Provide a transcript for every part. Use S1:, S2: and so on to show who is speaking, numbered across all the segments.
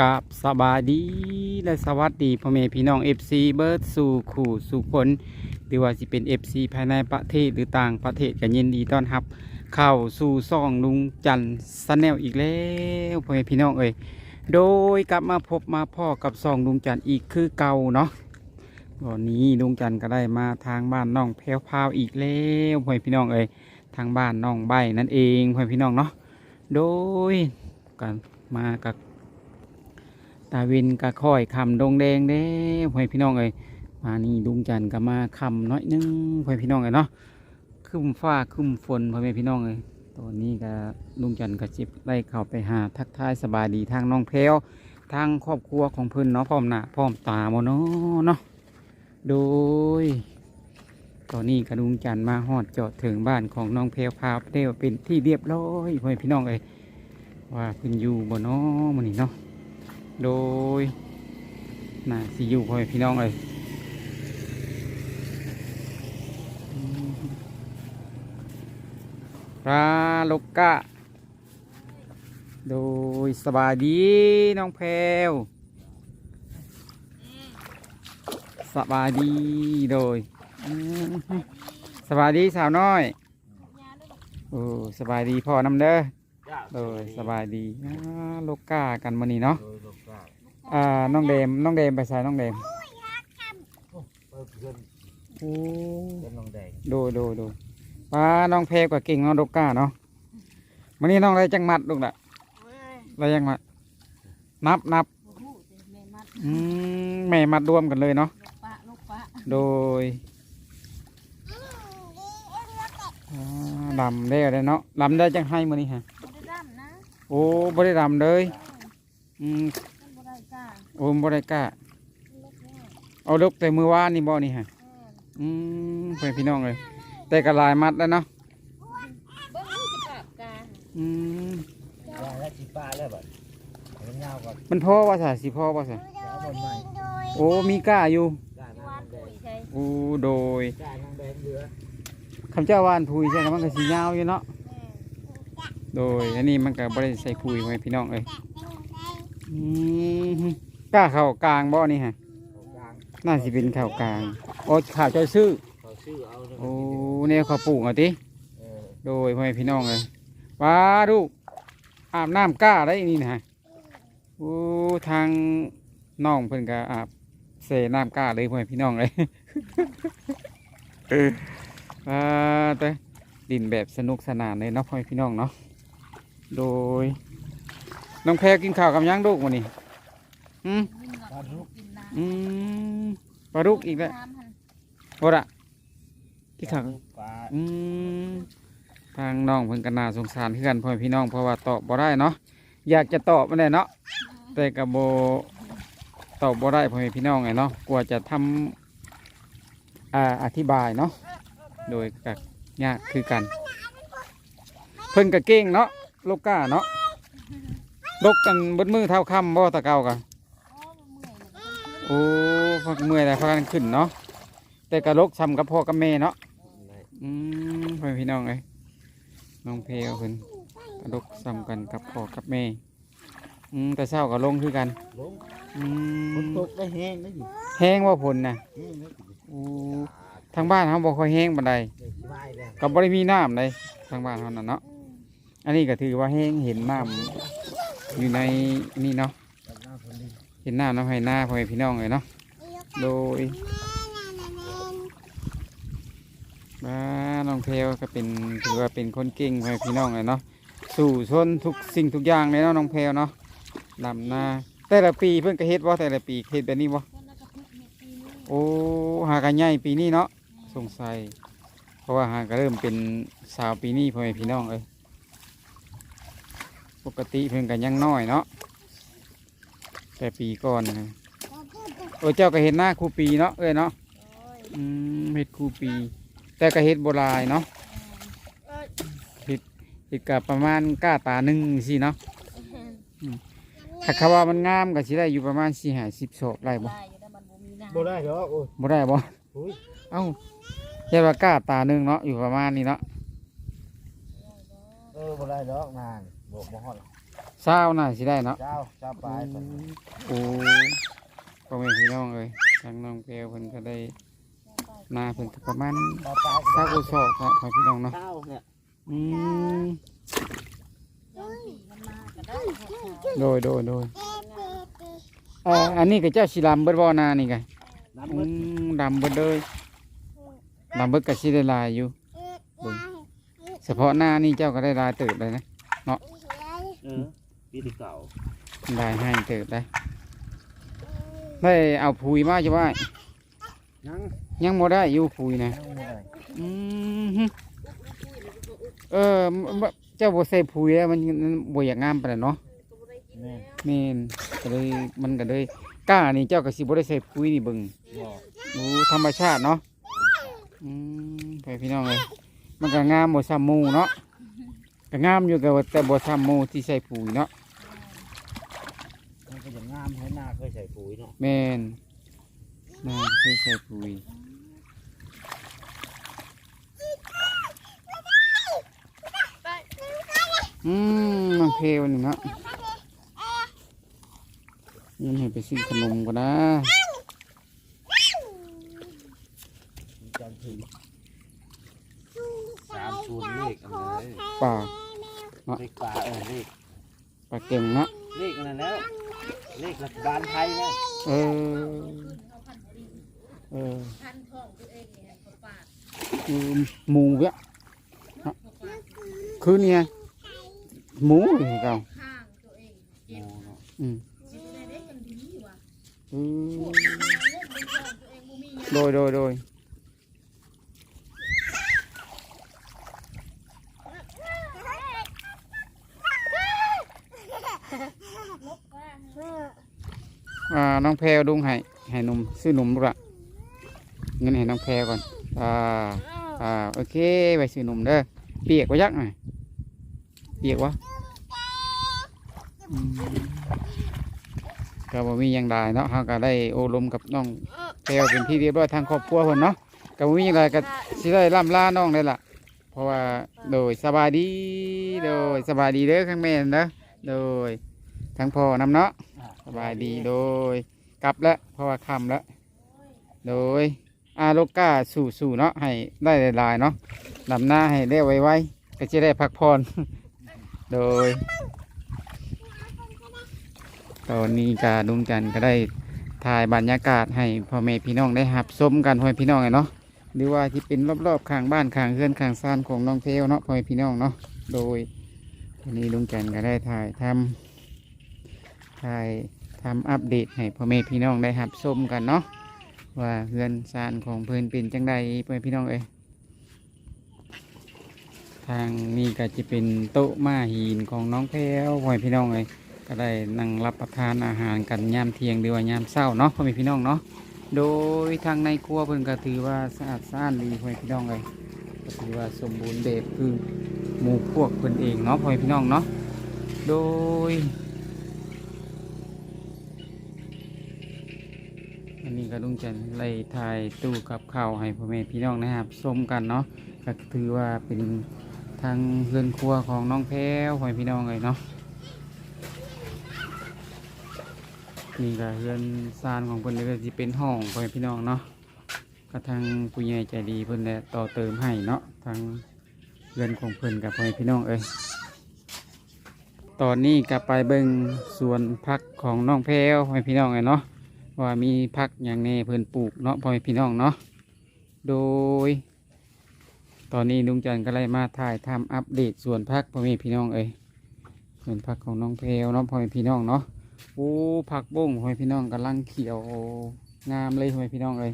S1: กับสบายดีและสวัสดีพ่อแม่พี่น้อง FC เบิร์ดสู่ขู่สู่ผลหรือว่าสิเป็น FC ภายในประเทศหรือต่างประเทศกันยินดีต้อนรับ เข้าสู่ซ่องลุงจันทร์แนลอีกแล้วพ่อแม่พี่น้องเอ้ยโดยกลับมาพบมาพ่อกับซ่องลุงจันทร์อีกคือเก่าเนาะวันนี้ลุงจันทร์ก็ได้มาทางบ้านน้องแพรวพราวอีกแล้วพ่อแม่พี่น้องเอ้ยทางบ้านน้องใบนั่นเองพ่อแม่พี่น้องเนาะโดยกันมากับ ตาวินก็ค่อยคำดงแดงเด้พ่อพี่น้องเอ้ยมานี่ลุงจันทร์ก็มาคำน้อยนึงพ่อพี่น้องเอ้ยเนาะครึ้มฟ้าครึ้มฝนพ่อแม่พี่น้องเอ้ยตอนนี้ก็ลุงจันทร์ก็จิบได้เข้าไปหาทักทายสบายดีทางน้องแพรวทางครอบครัวของเพิ่นเนาะพร้อมหน้าพร้อมตาโมเนาะเนาะโดย ตอนนี้กระลุงจันทร์มาฮอดจอดถึงบ้านของน้องแพรวพาวได้วเป็นที่เรียบร้อยพ่อแม่พี่น้องเอ้ยว่าเพิ่นอยู่บ่เนาะมื้อนี้เนาะ โดยน่าสิอยู่พ่อพี่น้องเลยอืมปลาลกกะ โดยสบายดีน้องแพรวสบายดีโดยสบายดีสาวน้อยโอ้สบายดีพ่อน้ำเด้อ โดยสบายดีอ่าลกกะกันมื้อนี้เนาะ
S2: โดยลูกได้
S1: อ่าน้องเดมน้องเดมไปใส่น้องเดม
S2: เปิดเพื่อน
S1: โอ้
S2: เป็นน้องแดง
S1: ดูดูดูป้าน้องเพกว่าเก่งน้องดกก้าเนาะมันนี้น้องอะไรจังมัดลูกละอะไรจังมัดนับนับอืมแม่มัดรวมกันเลยเนาะ
S3: ปะลูกปะ
S1: โดยอ่าลำได้เลยเนาะลำได้จังให้มันนี้ฮะ
S3: ไม่ได้ดำนะ
S1: โอ้บ่ได้ลำเลยอืม
S3: มันบ่ได้กล้า
S1: โอ้บ่ได้กล้า
S3: ลูกแม่
S1: เอาลูกแต่มือว่านนี่บ่นี่ฮะ
S3: แม่
S1: อืมเพื่อนพี่น้องเลย แต่กระลายมัดแล้วเนาะ
S3: เบิ้งลูกจะปากกา
S1: อืม
S2: ว่าแล้วจีป้าแล้วแบบเห็นเงาก่อน
S1: มันพ่อว่าสาสิพ่อว่าสา
S2: แล้วบนใหม่
S1: โอ้มีก้าอยู่
S2: กล้าน้
S3: วาน
S2: องแด
S3: ปุ๋
S2: ง
S3: ยใช่
S1: โอ้โดย
S2: กล้าน้องแดงเรือ
S1: คำเจ้าวานพุยใช่ไหมมันก็สียาวอยู่เนาะ
S3: แม่
S1: โดยอันนี้มันก็บริใส่พุยไว้พี่น้องเลยอืมก้าเข่ากลางบ่นี่ฮะ
S2: เขากลาง
S1: น่าสิเป็นเข่ากลางโอ้ข่าวเจ้าซื้อ
S2: เขาชื่อเอาเลย
S1: โอ้เนี่ยเขาปลูกเอาติ
S2: เออ
S1: โดยพ่อแม่พี่น้องเลยว้าดูอาบน้ำก้าได้นี่นะโอ้ทางน้องเพิ่นก็อาบเสน้ำก้าเลยพ่อแม่พี่น้องเลยเอออ่าแต่ดินแบบสนุกสนานเลยเนาะพ่อแม่พี่น้องเนาะ โดย น้องแพรกินข้าวกับหยังลูกวันนี้อืม
S3: ยิ่งหลับลูกกินน้
S1: อืมปลาดุกำอีกแล้ว
S3: น้ำหัน
S1: โอระกินข้าว
S2: ปลา
S1: อืมทางน้องเพิ่นก็น่าสงสารคือกันพ่อแม่พี่น้องเพราะว่าตอบบ่ได้เนาะอยากจะตอบมันแหละเนาะแต่ก็บ่ตอบบ่ได้พ่อแม่พี่น้องไงเนาะกลัวจะทำอ่าอธิบายเนาะโดยก็ยากคือกัน เพิ่นก็เก่งเนาะ ลูกก้าเนาะลกกันเบดมือเท่าค่ำบ่ตะเกากัน
S3: โอ้มันเมื่อยเลยมันขึ้น
S1: โอ้พักเมื่อยแล้วพักกันขึ้นเนาะแต่ก็ลกซ้ำกับพ่อกับแม่เนาะอืมพ่อแม่พี่น้องเอ้ยน้องเพลเพิ่นกระดกซ้ำกันกับพ่อกับแม่อืมแต่เช้าก็ลงคือกัน
S2: ลง
S1: อื
S2: ฝน
S1: ม
S2: ตกได้แห้งได้ดิ
S1: แห้งว่าผลนะ
S2: แห้งได้ดิ
S1: อู้ทางบ้านเขาบ่ค่อยแห้งปานใด
S2: เด็กสบายเลย
S1: ก็บ่ได้มีน้ำเลยทางบ้านเขานั่นเนาะ อันนี้ก็ถือว่าแห้งเห็นน้ำอยู่ในนี่เนาะเห็นน้ำน้ำให้หน้าพ่อแม่พี่น้องเลยเนาะโดยบ้าน้องเพลก็เป็นถือว่าเป็นคนเก่งพ่อแม่พี่น้องเลยเนาะสู่ชนทุกสิ่งทุกอย่างเลยเนาะน้องแพลวเนาะลำนาแต่ละปีเพิ่นก็เฮ็ดว่าแต่ละปีเฮ็ดแบบนี้บ่
S3: เพิ่นแล้วก็พึกเนี้
S1: โอ้หากันใหญ่ปีนี้เนาะสงสัย เพราะว่าหาก็เริ่มเป็นสาวปีนี้พ่อแม่พี่น้องเอ้ย ปกติเพิ่นก็ยังน้อยเนาะแต่ปีก่อนนะโอ้เจ้าก็เห็นหน้าครูปีเนาะเอ้ยเนาะ
S3: โอ้ย
S1: อืมเฮ็ดครูปี แต่ก็เฮ็ดโบราณเนาะ
S3: เอ้ย
S1: เฮ็ดก็ประมาณก้าตาหนึ่งสิเนาะ
S3: แม่น
S1: ถ้าเขาว่ามันงามก็สิได้อยู่ประมาณสี่หาสิบโศกได้บ่
S3: ได้อยู่แต่มันบ่มีน้ำ
S2: บ่ได้เหรอโอ้ย
S1: บ่ได้บ่
S2: อุ้ย
S1: เอ้าเฮ็ดว่ากล้าตาหนึงเนาะอยู่ประมาณนี้เนาะ
S2: เออบ่ได้ดอกนาน บอกบ่ฮอด
S1: เช้าน่าสิได้เนาะ
S2: เจ้าเจ้าปลายก่อน
S1: โอ้พ่อแม่พี่น้องเอ้ยทางน้องแพรวเพิ่นก็ได้นาเพิ่นก็ประมาณ
S2: เจ้าปลาย
S1: เช้ากุศลครับพ่อพี่น้องเนาะ
S2: เจ้าเนี่ย
S1: อืม
S3: ย้อนผีมันมาก็ได้หกเขา
S1: โดยโดยโดยเอ่ออันนี้ก็เจ้าสิลำเบิดบ่นานี่ไง
S2: น้ำ
S1: อื
S2: มืด
S1: มดำเบิดเลยดำเบิดก็สิได้หลายอยู่เบิ่งเฉพาะหน้านี่เจ้าก็ได้หลายเติบเลยนะ
S2: เออปีที่เก่า
S1: ได้ให้เติบได้ได้เอาปุ๋ยมาจะว่า
S2: ยัง
S1: ยังบ่ได้อยู่ปุ๋ยนะ
S2: ยังไม่ได้
S1: อืมฮึเออมบ่เจ้าบ่ใส่ปุ๋ยแล้วมันมันบ่อยากงามปานนั้นเนาะ
S2: แม่น
S1: แม่นก็เลยมันก็เลยกล้านี่เจ้าก็สิบ่ได้ใส่ปุ๋ยนี่เบิ่ง
S2: บ่
S1: โอ้ธรรมชาติเนาะอืมไปพี่น้องเลยมันก็งามบ่ซ้ำหมู่เนาะ ก็งามอยู่กับแต่บ่ซ้ำหมู่ที่ใส่ปุ๋ยเนาะ
S2: มันก็จะงามให้หน้าเคยใส่ปุ๋ยเนาะ
S1: แม่นน่าเคยใส่ปุ๋ยอืมน้องเพลวนี่เนาะยังให้ไปซื้อขนมก็ได้
S2: มีจันทร์ถึงสามศูนย์เล ขอะไร
S1: ป่า
S2: เลขป่าเออเลข
S1: ปลาเก่งเนาะ
S2: เลขอะไรแล้วเลขรัฐบาลไทยนะ
S1: เออเออ
S3: ท่านท้องตัวเองเนี่ยเขาปาด
S1: คือหมูเยอะคือเนี่ยหมูนี่เก่า
S3: ข้างตัวเองเจ็บ
S1: อืม
S3: สิได้ได้กันดีว่ะ
S1: อืม
S3: เล่นเป็นท้องตัวเองบ่มีหยัง
S1: โดยโดยโดย
S3: ลบว่า
S1: อ่า น้องแพรดุงให้ให้หนุ่มซื้อหนุ่มลูกละเงินให้น้องแพรก่อนอ่าอ่าโอเคไปซื้อหนุ่มเด้อเปียกวะยักษ์หน่อยเปียกวะก็บ่มีหยังได้เนาะเฮาก็ได้โอลมกับน้องแพรเป็นที่เรียบร้อยทางครอบครัวเพิ่นเนาะก็บ่มีหยังไรก็สิได้ล่ำลาน้องได้ล่ะเพราะว่าโดยสบายดีโดยสบายดีเด้อข้างแม่นเด้อโดย ทั้งพ่อนำเนาะสบายดีโดย กลับแล้วเพราะว่าค่ำแล้วโดยอาโลก้าสู่สู่เนาะให้ได้หลายๆเนาะลำหน้าให้ได้ไวๆก็จะได้พักผ่อนโดย ตอนนี้กาดุงจันทร์ก็ได้ถ่ายบรรยากาศให้พ่อแม่พี่น้องได้หับชมกันพ่อแม่พี่น้องไงเนาะหรือว่าที่เป็นรอบๆข้างบ้านข้างเรือนข้างซานของน้องเพลวเนาะพ่อแม่พี่น้องเนาะโดยวันนี้ลุงจันทร์ก็ได้ถ่ายทำ ถ่ายทำอัปเดตให้พ่อแม่พี่น้องได้รับชมกันเนาะว่าเฮือนซานของเพิ่นเป็นจังใดพ่อแม่พี่น้องเอ้ยทางนี้ก็จะเป็นโต๊ะม้าหินของน้องแพรวพ่อแม่พี่น้องเอ้ยก็ได้นั่งรับประทานอาหารกันยามเที่ยงหรือว่ายามเช้าเนาะพ่อแม่พี่น้องเนาะโดยทางในครัวเพิ่นก็ถือว่าสะอาดสะอานดีพ่อแม่พี่น้องเอ้ยก็ถือว่าสมบูรณ์แบบคือหมู่พวกเพิ่นเองเนาะพ่อแม่พี่น้องเนาะโดย อันนี้ก็ลุงจันทร์ไล่ถ่ายตู้กับข้าวให้พ่อแม่พี่น้องนะครับชมกันเนาะก็ถือว่าเป็นทางเรือนครัวของน้องแพ้วพ่อแม่พี่น้องเลยเนาะนี่ก็เรือนซานของเพิ่นก็จะเป็นห้องพ่อแม่พี่น้องเนาะก็ทางผู้ใหญ่ใจดีเพิ่นได้ต่อเติมให้เนาะทางเรือนของเพิ่นกับพ่อแม่พี่น้องเอ้ยตอนนี้ก็ไปเบิ่งส่วนพักของน้องแพ้วพ่อแม่พี่น้องเลยเนาะ ว่ามีพักอย่างแนี้เพิ่อนปลูกเนาะพ่อแม่พี่น้องเนาะโดย ตอนนี้ลุงจันก็ไล่มาถ่ายทำอัปเดตส่วนพักพ่อแม่พี่น้องเอ้ยส่วนพักของน้องเพลวเนาะพ่อแม่พี่น้องเนาะโอ้ผักบุ้งพ่อแม่พี่น้องกำลังเขียวงามเลยพ่อแม่พี่น้องเอ้ย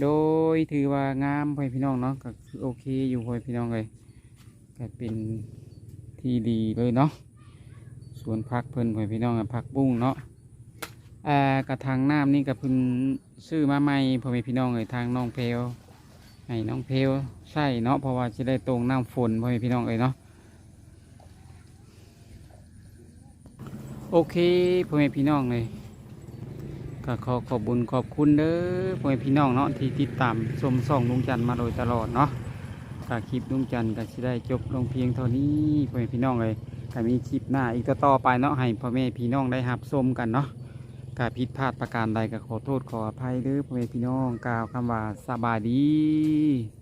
S1: โดยถือว่างามพ่อแม่พี่น้องเนาะก็โอเคอยู่พ่อแม่พี่น้องเอ้ยก็เป็นที่ดีเลยเนาะส่วนพักเพิ่นพ่อแม่พี่น้องอะพักบุ้งเนาะ อ่ากระทางน้ำนี่กับพิ่นซื้อมาใหม่พ่อแม่พี่น้องเอ้ยทางน้องเพลวให้น้องเพลวใส่เนาะเพราะว่าจะได้ตรงน้ำฝนพ่อแม่พี่น้องเอ้ยเนาะโอเคพ่อแม่พี่น้องเลยก็ขอขอบบุญขอบคุณเด้อพ่อแม่พี่น้องเนาะที่ติดตามชมส่องลุงจันทร์มาโดยตลอดเนาะก็คลิปลุงจันทร์ก็จะได้จบลงเพียงเท่านี้พ่อแม่พี่น้องเลยก็มีคลิปหน้าอีกต่อไปเนาะให้พ่อแม่พี่น้องได้รับชมกันเนาะ กาผิดพลาดประการใดก็ขอโทษขออภัยเด้อพ่อแม่พี่น้องกล่าวคำว่าสบายดี